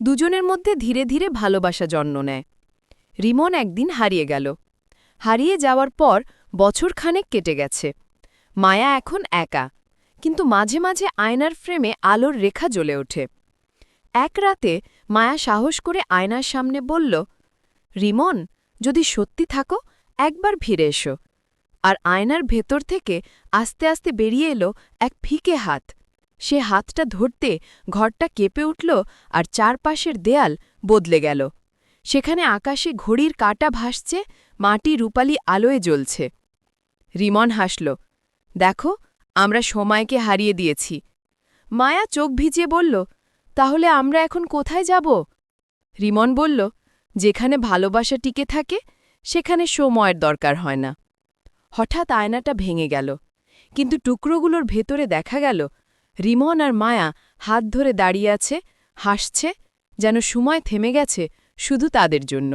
দুজনের মধ্যে ধীরে ধীরে ভালোবাসা জন্ম নেয়। রিমন একদিন হারিয়ে গেল। হারিয়ে যাওয়ার পর বছরখানেক কেটে গেছে। মায়া এখন একা, কিন্তু মাঝে মাঝে আয়নার ফ্রেমে আলোর রেখা জ্বলে ওঠে। এক রাতে মায়া সাহস করে আয়নার সামনে বলল, রিমন, যদি সত্যি থাকো, একবার ফিরে এসো। আর আয়নার ভেতর থেকে আস্তে আস্তে বেরিয়ে এলো এক ফিকে হাত। সে হাতটা ধরতে ঘরটা কেঁপে উঠল আর চারপাশের দেয়াল বদলে গেল। সেখানে আকাশে ঘড়ির কাটা ভাসছে, মাটি রূপালি আলোয় জ্বলছে। রিমন হাসল, দেখো, আমরা সময়কে হারিয়ে দিয়েছি। মায়া চোখ ভিজিয়ে বলল, তাহলে আমরা এখন কোথায় যাব? রিমন বলল, যেখানে ভালোবাসা টিকে থাকে, সেখানে সময়ের দরকার হয় না। হঠাৎ আয়নাটা ভেঙে গেল, কিন্তু টুকরোগুলোর ভেতরে দেখা গেল রিমন আর মায়া হাত ধরে দাঁড়িয়ে আছে, হাসছে, যেন সময় থেমে গেছে শুধু তাদের জন্য।